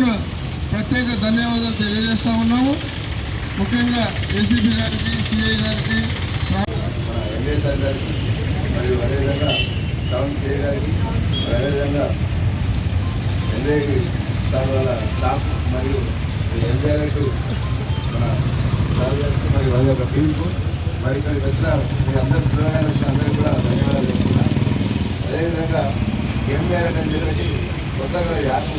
తరపున ప్రత్యేక ధన్యవాదాలు తెలియజేస్తా ఉన్నాము. ముఖ్యంగా ఏసీపీ గారికి సిఐ గారికి గారికి మరియు అదేవిధంగా టౌన్ సిఐ గారికి మరి అదేవిధంగా ఎమ్మెల్యే సార్ వాళ్ళ స్టాఫ్ మరియు ఎంపీఆర్కు మన సార్ గారికి మరియు వారి యొక్క టీంకు మరి ఇక్కడికి వచ్చిన మీ అందరు పిల్లగానే వచ్చిన అందరికీ కూడా ధన్యవాదాలు చెప్తున్నాను అదేవిధంగా ఎంపీఆర్ అని చెప్పేసి కొత్తగా యాప్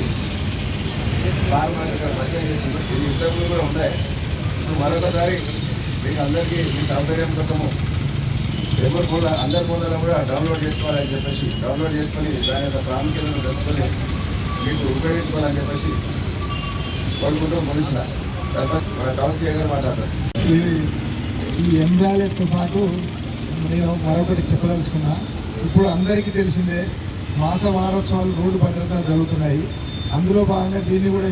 సార్ ఇక్కడ పరిచయం చేసింది ఇది ఇంతకుముందు కూడా ఉన్నాయి ఇప్పుడు మరొకసారి మీకు అందరికీ మీ సౌకర్యం కోసము ఎవరి ఫోన్ అందరి ఫోన్లలో కూడా డౌన్లోడ్ చేసుకోవాలని చెప్పేసి డౌన్లోడ్ చేసుకొని దాని యొక్క ప్రాముఖ్యతను తెలుసుకొని మీకు ఉపయోగించుకోవాలని చెప్పేసి కోరుకుంటూ ముగిసిన తర్వాత మన టౌన్ సీఏ గారు మాట్లాడతారు. ఈ ఈ ఎంబ్యాలెట్తో పాటు నేను మరొకటి చెప్పదలుచుకున్నా. ఇప్పుడు అందరికీ తెలిసిందే మాస వారోత్సవాలు రోడ్డు భద్రత జరుగుతున్నాయి. అందులో భాగంగా దీన్ని కూడా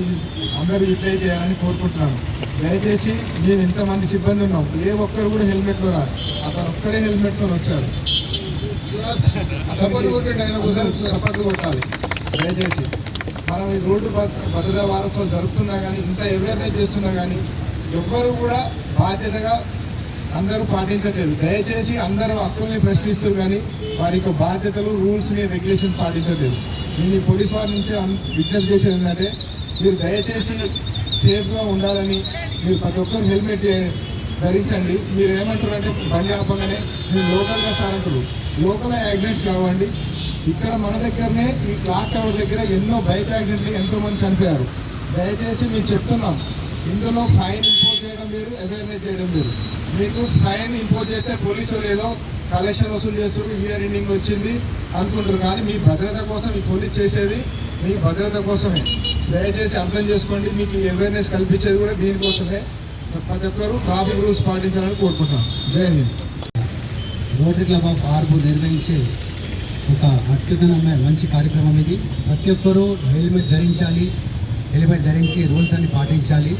అందరూ యూటిలైజ్ చేయాలని కోరుకుంటున్నాను. దయచేసి మేము ఇంతమంది సిబ్బంది ఉన్నాం. ఏ ఒక్కరు కూడా హెల్మెట్తో రా అతను ఒక్కడే హెల్మెట్తో వచ్చాడు. చప్పట్లు కొట్టాలి. దయచేసి మనం ఈ రోడ్డు భద్ర- భద్రతా వారోత్సవాలు జరుపుతున్నా కానీ ఇంత అవేర్నెస్ చేస్తున్నా కానీ ఎవ్వరు కూడా బాధ్యతగా అందరూ పాటించట్లేదు. దయచేసి అందరూ హక్కుల్ని ప్రశ్నిస్తారు కానీ వారి యొక్క బాధ్యతలు రూల్స్ని రెగ్యులేషన్స్ పాటించట్లేదు. నేను పోలీస్ వారి నుంచి విజ్ఞప్తి చేసేది ఏంటంటే మీరు దయచేసి సేఫ్గా ఉండాలని మీరు ప్రతి ఒక్కరు హెల్మెట్ ధరించండి. మీరు ఏమంటారంటే బండి ఆపగానే మీరు లోకల్గా సార్ అంటారు లోకల్ యాక్సిడెంట్స్ కావండి. ఇక్కడ మన దగ్గరనే ఈ క్లాక్ టవర్ దగ్గర ఎన్నో బైక్ యాక్సిడెంట్లు ఎంతోమంది చనిపోయారు. దయచేసి మేము చెప్తున్నాం. ఇందులో ఫైన్ ఇంపోజ్ చేయడం వేరు అవేర్నెస్ చేయడం వేరు. మీకు ఫైన్ ఇంపోజ్ చేస్తే పోలీసులు ఏదో కలెక్షన్ వసూలు చేస్తారు ఇయర్ ఎండింగ్ వచ్చింది అనుకుంటారు. కానీ మీ భద్రత కోసం ఈ పోలీస్ చేసేది మీ భద్రత కోసమే. దయచేసి అర్థం చేసుకోండి మీకు అవేర్నెస్ కల్పించేది కూడా దీనికోసమే. ప్రతి ఒక్కరూ ట్రాఫిక్ రూల్స్ పాటించాలని కోరుకుంటున్నాను Jai Hind. Rotary Club of ఆర్బు నిర్వహించే ఒక అత్యుత్తమైన మంచి కార్యక్రమం ఇది. ప్రతి ఒక్కరూ హెల్మెట్ ధరించాలి హెల్మెట్ ధరించి రూల్స్ అన్ని పాటించాలి.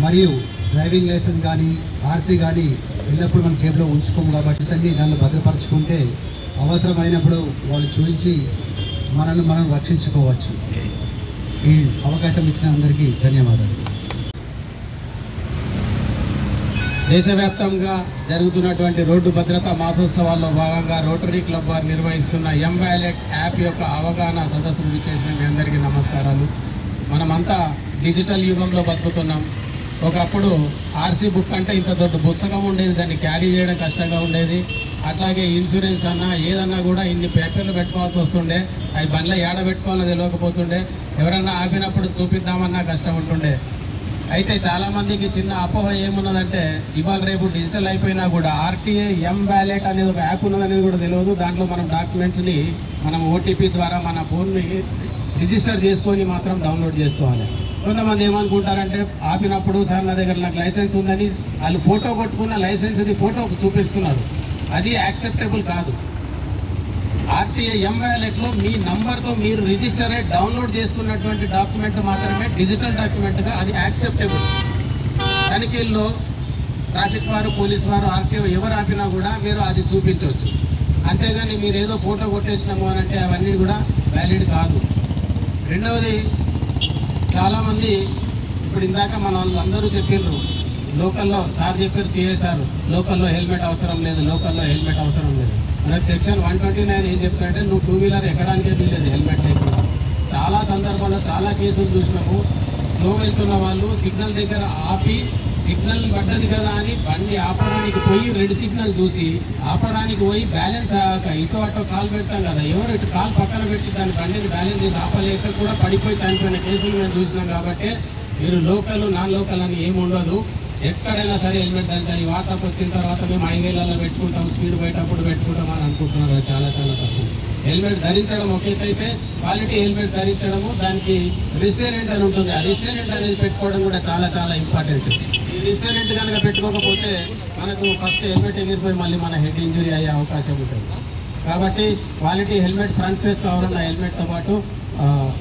మరియు డ్రైవింగ్ లైసెన్స్ కానీ ఆర్సీ కానీ ఎల్లప్పుడూ మన చేతిలో ఉంచుకోము కాబట్టి అన్ని దానిలో భద్రపరచుకుంటే అవసరమైనప్పుడు వాళ్ళు చూపించి మనల్ని మనం రక్షించుకోవచ్చు. ఈ అవకాశం ఇచ్చిన అందరికీ ధన్యవాదాలు. దేశవ్యాప్తంగా జరుగుతున్నటువంటి రోడ్డు భద్రతా మాసోత్సవాల్లో భాగంగా రోటరీ క్లబ్ వారు నిర్వహిస్తున్న ఎం వ్యాలెట్ యాప్ యొక్క అవగాహన సదస్సుకు చేసిన మీ అందరికీ నమస్కారాలు. మనమంతా డిజిటల్ యుగంలో బతుకుతున్నాం. ఒకప్పుడు ఆర్సీ బుక్ అంటే ఇంత దొడ్డు పుస్తకం ఉండేది దాన్ని క్యారీ చేయడం కష్టంగా ఉండేది. అట్లాగే ఇన్సూరెన్స్ అన్నా ఏదన్నా కూడా ఇన్ని పేపర్లు పెట్టుకోవాల్సి వస్తుండే. అవి బండ్ల ఏడ పెట్టుకోవాలో తెలియకపోతుండే. ఎవరన్నా ఆపినప్పుడు చూపిద్దామన్నా కష్టం ఉంటుండే. అయితే చాలామందికి చిన్న అపోహ ఏమున్నదంటే ఇవాళ రేపు డిజిటల్ అయిపోయినా కూడా ఆర్టీఏ ఎం బ్యాలెట్ అనేది ఒక యాప్ ఉన్నదనేది కూడా తెలియదు. దాంట్లో మనం డాక్యుమెంట్స్ని మనం ఓటీపీ ద్వారా మన ఫోన్ని రిజిస్టర్ చేసుకొని మాత్రం డౌన్లోడ్ చేసుకోవాలి. కొంతమంది ఏమనుకుంటారంటే ఆపినప్పుడు సార్ నా దగ్గర నాకు లైసెన్స్ ఉందని వాళ్ళు ఫోటో కొట్టుకున్న లైసెన్స్ అది ఫోటో చూపిస్తున్నారు. అది యాక్సెప్టబుల్ కాదు. ఆర్టీఏ ఎం వ్యాలెట్లో మీ నంబర్తో మీరు రిజిస్టర్ అయ్యి డౌన్లోడ్ చేసుకున్నటువంటి డాక్యుమెంట్ మాత్రమే డిజిటల్ డాక్యుమెంట్గా అది యాక్సెప్టబుల్. తనిఖీల్లో ట్రాఫిక్ వారు పోలీస్ వారు ఆర్టీఓ ఎవరు ఆపినా కూడా మీరు అది చూపించవచ్చు. అంతేగాని మీరు ఏదో ఫోటో కొట్టేసినాము అని అంటే అవన్నీ కూడా వ్యాలిడ్ కాదు. రెండవది చాలామంది ఇప్పుడు ఇందాక మన వాళ్ళు అందరూ చెప్పిండ్రు లోకల్లో సార్ చెప్పారు సిఐ సార్. లోకల్లో హెల్మెట్ అవసరం లేదు లోకల్లో హెల్మెట్ అవసరం లేదు. మనకు సెక్షన్ వన్ ట్వంటీ నైన్ ఏం చెప్తాడంటే నువ్వు టూ వీలర్ ఎక్కడానికే వీలేదు హెల్మెట్ లేకుండా. చాలా సందర్భాల్లో చాలా కేసులు చూసినాము. స్లో వెళ్తున్న వాళ్ళు సిగ్నల్ దగ్గర ఆపి సిగ్నల్ పడ్డది కదా అని బండి ఆపడానికి పోయి రెడ్ సిగ్నల్ చూసి ఆపడానికి పోయి బ్యాలెన్స్ అయ్యాక ఇటు అటు కాల్ పెడతాం కదా. ఎవరు ఇటు కాల్ పక్కన పెట్టి దాని బండిని బ్యాలెన్స్ చేసి ఆపలేక కూడా పడిపోయి చనిపోయిన కేసులు మేము చూసినాం కాబట్టి మీరు లోకల్ నాన్ లోకల్ అని ఏమి ఉండదు. ఎక్కడైనా సరే హెల్మెట్ ధరించాలి. వాట్సాప్ వచ్చిన తర్వాత మేము హైవేలలో పెట్టుకుంటాం స్పీడ్ పోయేటప్పుడు పెట్టుకుంటాం అని అనుకుంటున్నారు. చాలా చాలా తక్కువ. హెల్మెట్ ధరించడం ఒక అయితే క్వాలిటీ హెల్మెట్ ధరించడము దానికి రిస్టరెంట్ అని ఉంటుంది. ఆ రిస్టరెంట్ అనేది పెట్టుకోవడం కూడా చాలా చాలా ఇంపార్టెంట్. ఈ రిస్టరెంట్ కనుక పెట్టుకోకపోతే మనకు ఫస్ట్ హెల్మెట్ ఎగిరిపోయి మళ్ళీ మన హెడ్ ఇంజురీ అయ్యే అవకాశం ఉంటుంది. కాబట్టి క్వాలిటీ హెల్మెట్ ఫ్రంట్ ఫేస్ కావాలన్న హెల్మెట్తో పాటు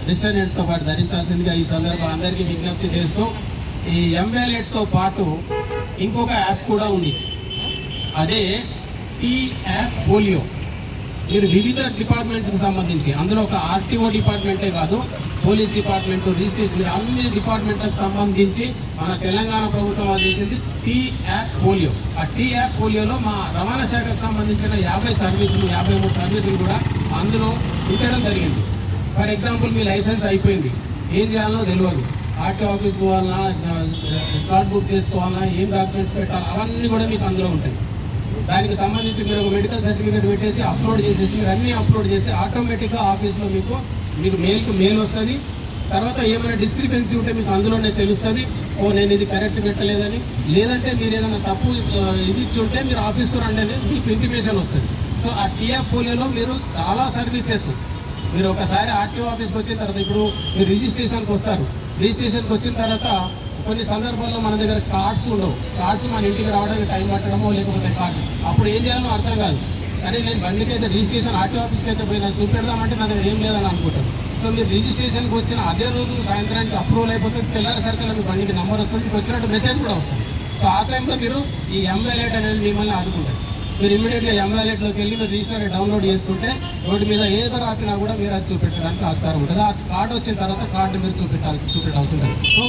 రిస్టరెంట్తో పాటు ధరించాల్సిందిగా ఈ సందర్భం అందరికీ విజ్ఞప్తి చేస్తూ ఈ ఎంవేలెట్తో పాటు ఇంకొక యాప్ కూడా ఉంది. అదే ఈ యాప్ ఫోలియో. మీరు వివిధ డిపార్ట్మెంట్స్కి సంబంధించి అందులో ఒక ఆర్టీఓ డిపార్ట్మెంటే కాదు పోలీస్ డిపార్ట్మెంట్ రిజిస్ట్రేషన్ మీరు అన్ని డిపార్ట్మెంట్లకు సంబంధించి మన తెలంగాణ ప్రభుత్వం అందించింది టీ యాప్ పోలియో. ఆ టీ యాప్ పోలియోలో మా రవాణా శాఖకు సంబంధించిన యాభై సర్వీసులు యాభై మూడు సర్వీసులు కూడా అందులో ఉంచడం జరిగింది. ఫర్ ఎగ్జాంపుల్ మీ లైసెన్స్ అయిపోయింది. ఏం చేయాలో తెలియదు ఆర్టీ ఆఫీస్ పోవాలన్నా స్లాట్ బుక్ చేసుకోవాలన్నా ఏం డాక్యుమెంట్స్ పెట్టాలా అవన్నీ కూడా మీకు అందులో ఉంటాయి. దానికి సంబంధించి మీరు ఒక మెడికల్ సర్టిఫికేట్ పెట్టేసి అప్లోడ్ చేసేసి మీరు అన్నీ అప్లోడ్ చేస్తే ఆటోమేటిక్గా ఆఫీస్లో మీకు మీకు మెయిల్కి మెయిల్ వస్తుంది. తర్వాత ఏమైనా డిస్క్రిపెన్సీ ఉంటే మీకు అందులోనే తెలుస్తుంది. ఓ నేను ఇది కరెక్ట్ పెట్టలేదని. లేదంటే మీరు ఏదైనా తప్పు ఇది ఇచ్చి ఉంటే మీరు ఆఫీస్కి రండి అని మీకు ఇంటిమేషన్ వస్తుంది. సో ఆ టీఆర్ ఫోలియోలో మీరు చాలా సర్వీసెస్ మీరు ఒకసారి ఆర్టీఓ ఆఫీస్కి వచ్చిన తర్వాత ఇప్పుడు మీరు రిజిస్ట్రేషన్కి వస్తారు. రిజిస్ట్రేషన్కి వచ్చిన తర్వాత కొన్ని సందర్భాల్లో మన దగ్గర కార్డ్స్ ఉండవు. కార్డ్స్ మన ఇంటికి రావడానికి టైం పట్టడమో లేకపోతే కార్డ్స్ అప్పుడు ఏం చేయాలో అర్థం కాదు. కానీ నేను బండికి అయితే రిజిస్ట్రేషన్ ఆర్టీ ఆఫీస్కి అయితే పోయినా చూపెడదామంటే నా దగ్గర ఏం లేదని అనుకుంటాను. సో మీరు రిజిస్ట్రేషన్కి వచ్చిన అదే రోజు సాయంత్రానికి అప్రూవల్ అయిపోతే తెల్లారి సర్కిల్ మీ బండికి నెంబర్ వస్తుంది మీకు వచ్చినట్టు మెసేజ్ కూడా వస్తుంది. సో ఆ టైంలో మీరు ఈ ఎంవాలెట్ అనేది మిమ్మల్ని ఆదుకుంటారు. మీరు ఇమీడియట్గా ఎంవాలెట్లోకి వెళ్ళి మీరు రిజిస్టర్ డౌన్లోడ్ చేసుకుంటే రోడ్డు మీద ఏదో రాపినా కూడా మీరు అది చూపెట్టడానికి ఆస్కారం ఉంటుంది. ఆ కార్డు వచ్చిన తర్వాత కార్డు మీరు చూపెట్టాలి చూపెట్టాల్సి ఉంటుంది. సో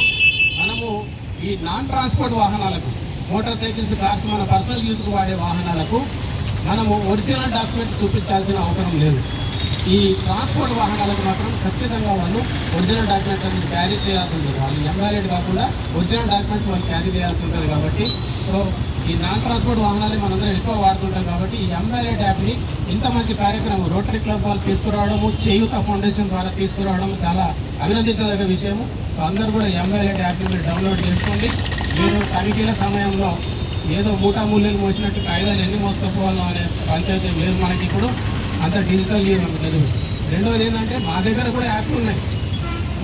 ఈ నాన్ ట్రాన్స్పోర్ట్ వాహనాలకు మోటార్ సైకిల్స్ కార్స్ మన పర్సనల్ యూస్కు వాడే వాహనాలకు మనము ఒరిజినల్ డాక్యుమెంట్ చూపించాల్సిన అవసరం లేదు. ఈ ట్రాన్స్పోర్ట్ వాహనాలకు మాత్రం ఖచ్చితంగా వాళ్ళు ఒరిజినల్ డాక్యుమెంట్స్ అనేది క్యారీ చేయాల్సి ఉంటుంది. వాళ్ళు ఎంవాలిడ్ కాకుండా ఒరిజినల్ డాక్యుమెంట్స్ వాళ్ళు క్యారీ చేయాల్సి ఉంటుంది కాబట్టి. సో ఈ నాన్ ట్రాన్స్పోర్ట్ వాహనాలే మనందరం ఎక్కువ వాడుతుంటాం కాబట్టి ఈ ఎంవాలిడ్ యాప్ని ఇంత మంచి కార్యక్రమం రోటరీ క్లబ్ వాళ్ళు తీసుకురావడము చేయూత ఫౌండేషన్ ద్వారా తీసుకురావడం చాలా అభినందించదగ్గ విషయము. సో అందరూ కూడా ఎంవాలిడ్ యాప్ని మీరు డౌన్లోడ్ చేసుకోండి. మీరు తనిఖీల సమయంలో ఏదో మూటా మూల్యం మోసినట్టు కాగితాలు ఎన్ని మోసుకపోవాలో అనే పంచాయతీ లేదు మనకి ఇప్పుడు అంత డిజిటల్ లేదు. రెండోది ఏంటంటే మా దగ్గర కూడా యాప్లు ఉన్నాయి.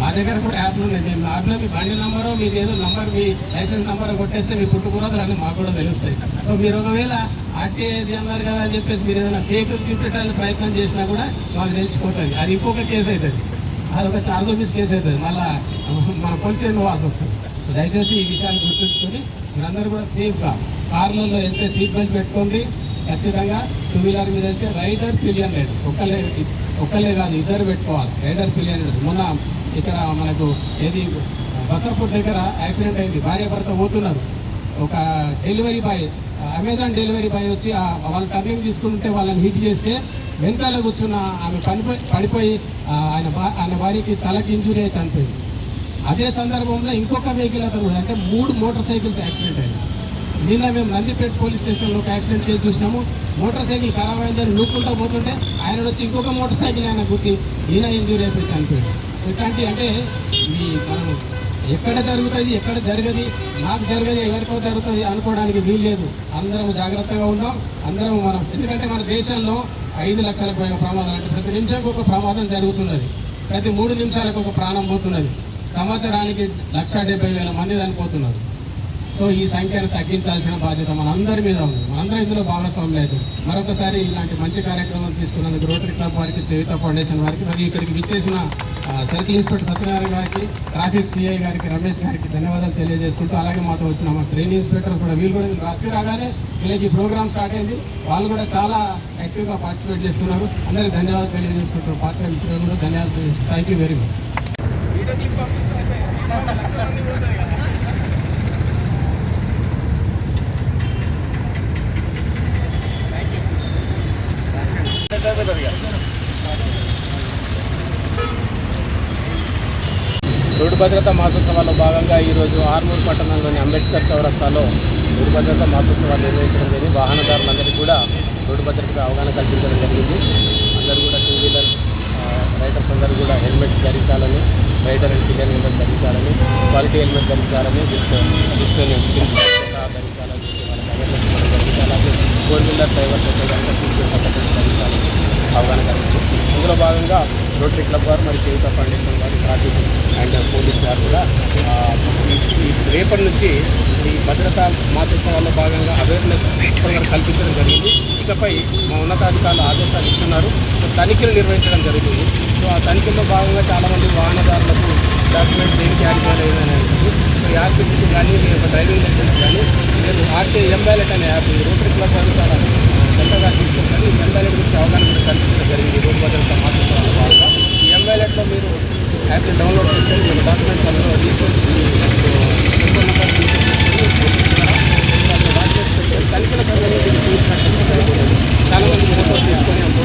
మా దగ్గర కూడా యాప్లు ఉన్నాయి. మేము యాప్లో మీ బండి నంబరు మీది ఏదో నంబర్ మీ లైసెన్స్ నంబర్ కొట్టేస్తే మీ పుట్టుకురాదులు అన్నీ మాకు కూడా తెలుస్తాయి. సో మీరు ఒకవేళ ఆర్టీఐ అన్నారు కదా అని చెప్పేసి మీరు ఏదైనా ఫేక్ చూపెట్టాలని ప్రయత్నం చేసినా కూడా మాకు తెలిసిపోతుంది. అది ఇంకొక కేసు అవుతుంది. అది ఒక చార్జ్ ఆఫీస్ కేసు అవుతుంది. మళ్ళీ మన పోలీస్ స్టేషన్ వస్తుంది. సో దయచేసి ఈ విషయాన్ని గుర్తుంచుకొని మీరందరూ కూడా సేఫ్గా కార్లలో వెళ్తే సీట్ బెల్ట్ పెట్టుకోండి. ఖచ్చితంగా టూ వీలర్ మీద వెళ్తే రైడర్ పిలియన్ రైడర్ ఒక్కలే ఒక్కరే కాదు ఇద్దరు పెట్టుకోవాలి. రైడర్ పిలియన్ రైడర్ మొన్న ఇక్కడ మనకు ఏది బసర్పూర్ దగ్గర యాక్సిడెంట్ అయింది. భార్య భర్త పోతున్నారు. ఒక delivery boy Amazon delivery boy వచ్చి వాళ్ళ వాళ్ళు టర్నింగ్ తీసుకుంటే వాళ్ళని హిట్ చేస్తే వెనకాల కూర్చున్న ఆమె పనిపోయి పడిపోయి ఆయన ఆయన భార్యకి తలకి ఇంజురీ అయి చనిపోయింది. అదే సందర్భంలో ఇంకొక వెహికల్ అతను అంటే మూడు మోటార్ సైకిల్స్ యాక్సిడెంట్ అయింది. నిన్న మేము నందిపేట పోలీస్ స్టేషన్లో ఒక యాక్సిడెంట్ కేసు చూసినాము. మోటార్ సైకిల్ ఖరాబ్ అయిందని నూక్కుంటూ పోతుంటే ఆయన వచ్చి ఇంకొక మోటార్ సైకిల్ ఆయన గుర్తి ఈయన ఇంజూరీ అయిపోయి చనిపోయాడు. ఇట్లాంటి అంటే ఈ మనం ఎక్కడ జరుగుతుంది ఎక్కడ జరగది నాకు జరగదు ఎవరికో జరుగుతుంది అనుకోవడానికి వీలు లేదు అందరం జాగ్రత్తగా ఉందాం అందరం మనం ఎందుకంటే మన దేశంలో ఐదు లక్షల పైగా ప్రమాదాలు అంటే ప్రతి నిమిషంకి ఒక ప్రమాదం జరుగుతున్నది. ప్రతి మూడు నిమిషాలకు ఒక ప్రాణం పోతున్నది. సంవత్సరానికి లక్ష డెబ్బై వేల మంది చనిపోతున్నారు. సో ఈ సంఖ్యను తగ్గించాల్సిన బాధ్యత మనందరి మీద ఉంది. మనందరం ఇందులో భాగస్వాములు లేదు. మరొకసారి ఇలాంటి మంచి కార్యక్రమం తీసుకున్నందుకు రోటరీ క్లబ్ వారికి చేయుత ఫౌండేషన్ వారికి మరియు ఇక్కడికి విచ్చేసిన సర్కిల్ ఇన్స్పెక్టర్ సత్యనారాయణ గారికి ట్రాఫిక్ సిఐ గారికి రమేష్ గారికి ధన్యవాదాలు తెలియజేసుకుంటూ అలాగే మాతో వచ్చిన మా ట్రైనింగ్ ఇన్స్పెక్టర్ కూడా వీళ్ళు కూడా వచ్చి రాగానే వీళ్ళకి ప్రోగ్రామ్ స్టార్ట్ అయింది. వాళ్ళు కూడా చాలా యాక్టివ్గా పార్టిసిపేట్ చేస్తున్నారు. అందరికీ ధన్యవాదాలు తెలియజేసుకుంటున్నారు పాత్ర మిత్రులు కూడా ధన్యవాదాలు తెలియజేసుకుంటారు థ్యాంక్ యూ వెరీ మచ్ భద్రతా మాసోత్సవాల్లో భాగంగా ఈరోజు ఆర్మూర్ పట్టణంలోని అంబేద్కర్ చౌరస్తాలో రోడ్డు భద్రతా మాసోత్సవాలు నిర్వహించడం జరిగింది. వాహనదారులందరికీ కూడా రోడ్డు భద్రతకు అవగాహన కల్పించడం జరిగింది. అందరూ కూడా టూ వీలర్ రైడర్స్ అందరూ కూడా హెల్మెట్ ధరించాలని రైడర్ అండ్ పిల్లర్ హెల్మెట్ ధరించాలని క్వాలిటీ హెల్మెట్ ధరించాలని విత్ విత్ చిన్న సహా ధరించాలని వాళ్ళకి అవేర్నెస్ ఇవ్వడం జరిగింది. అలాగే ఫోర్ వీలర్ డ్రైవర్స్ అయితే కనుక సీట్ బెల్ట్ ధరించాలని అవగాహన కల్పించారు. ఇందులో భాగంగా రోటరీ క్లబ్ వారు మరియు చేయుత ఫౌండేషన్ వారు గారు కూడా రేపటి నుంచి ఈ భద్రతా మాసోత్సవాల్లో భాగంగా అవేర్నెస్ ప్రోగ్రాం కల్పించడం జరిగింది. ఇకపై మా ఉన్నతాధికారులు ఆదేశాలు ఇస్తున్నారు. తనిఖీలు నిర్వహించడం జరిగింది. సో ఆ తనిఖీల్లో భాగంగా చాలామంది వాహనదారులకు డాక్యుమెంట్స్ ఏం క్యారీ చేయలేదు అని అంటుంది సో యాక్సిడెంట్ కానీ మీ యొక్క డ్రైవింగ్ లైసెన్స్ కానీ లేదు ఆర్టీ ఎంబ్యాలెట్ అనే యాప్ రోటరీ క్లబ్ వాళ్ళు చాలా కొత్తగా తీసుకొచ్చారు ఈ ఎంబ్యాలెట్ గురించి అవగాహన కూడా కల్పించడం జరిగింది. రోడ్డు భద్రత మాసోత్సవాల భాగంగా. ఈ ఎంబ్యాలెట్లో మీరు యాప్ని డౌన్లోడ్ చేస్తే మీరు డాక్యుమెంట్స్ అందులో తీసుకొని తనిఖీల సంబంధించిన చాలామంది ఫోటోలు తీసుకొని